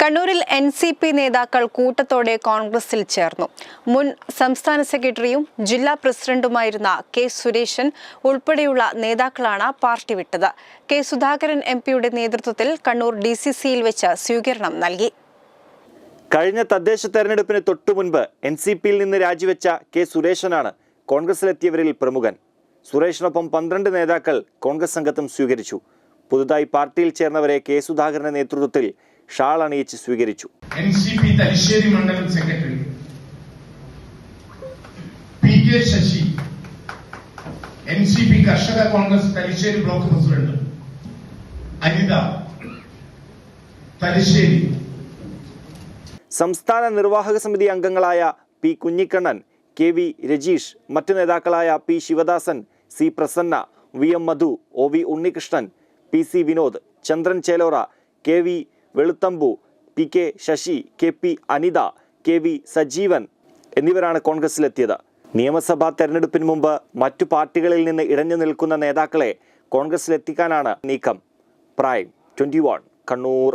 കണ്ണൂരിൽ N C P നേതാക്കൾ കൂട്ടത്തോടെ കോൺഗ്രസിൽ ചേർന്നു. മുൻ സംസ്ഥാന സെക്രട്ടറിയും ജില്ലാ പ്രസിഡന്റുമായിരുന്ന കെ സുരേശൻ ഉൾപ്പെടെയുള്ള നേതാക്കളാണ് പാർട്ടി വിട്ടത്. കെ സുധാകരൻ എം പിയുടെ നേതൃത്വത്തിൽ കണ്ണൂർ ഡി സി സിയിൽ വെച്ച് സ്വീകരണം നൽകി. കഴിഞ്ഞ തദ്ദേശ തെരഞ്ഞെടുപ്പിന് തൊട്ടു മുൻപ് എൻ സി പിയിൽ നിന്ന് രാജിവെച്ച കെ സുരേഷനാണ് കോൺഗ്രസിലെത്തിയവരിൽ പ്രമുഖൻ. സുരേഷിനൊപ്പം പന്ത്രണ്ട് നേതാക്കൾ കോൺഗ്രസ് സംഘത്തും സ്വീകരിച്ചു. പുതുതായി പാർട്ടിയിൽ ചേർന്നവരെ കെ സുധാകരന്റെ നേതൃത്വത്തിൽ ഷാൾ അണിയിച്ച് സ്വീകരിച്ചു. എൻ സി പി തലശ്ശേരി മണ്ഡലം secretary P K Sasi N C P കർഷക Congress Thalassery block president Anitha Thalassery. സംസ്ഥാന നിർവാഹക സമിതി അംഗങ്ങളായ P Kunhikannan K V Rajeesh മറ്റു നേതാക്കളായ P Sivadasan C Prasanna V M Madhu O V Unnikrishnan P C Vinod Chandran Chelora K V Veluthambu P K Sasi K P Anitha K V Sajeevan എന്നിവരാണ് കോൺഗ്രസിലെത്തിയത്. നിയമസഭാ തെരഞ്ഞെടുപ്പിന് മുമ്പ് മറ്റു പാർട്ടികളിൽ നിന്ന് ഇടഞ്ഞു നിൽക്കുന്ന നേതാക്കളെ കോൺഗ്രസിലെത്തിക്കാനാണ് നീക്കം. Prime twenty one Kannur.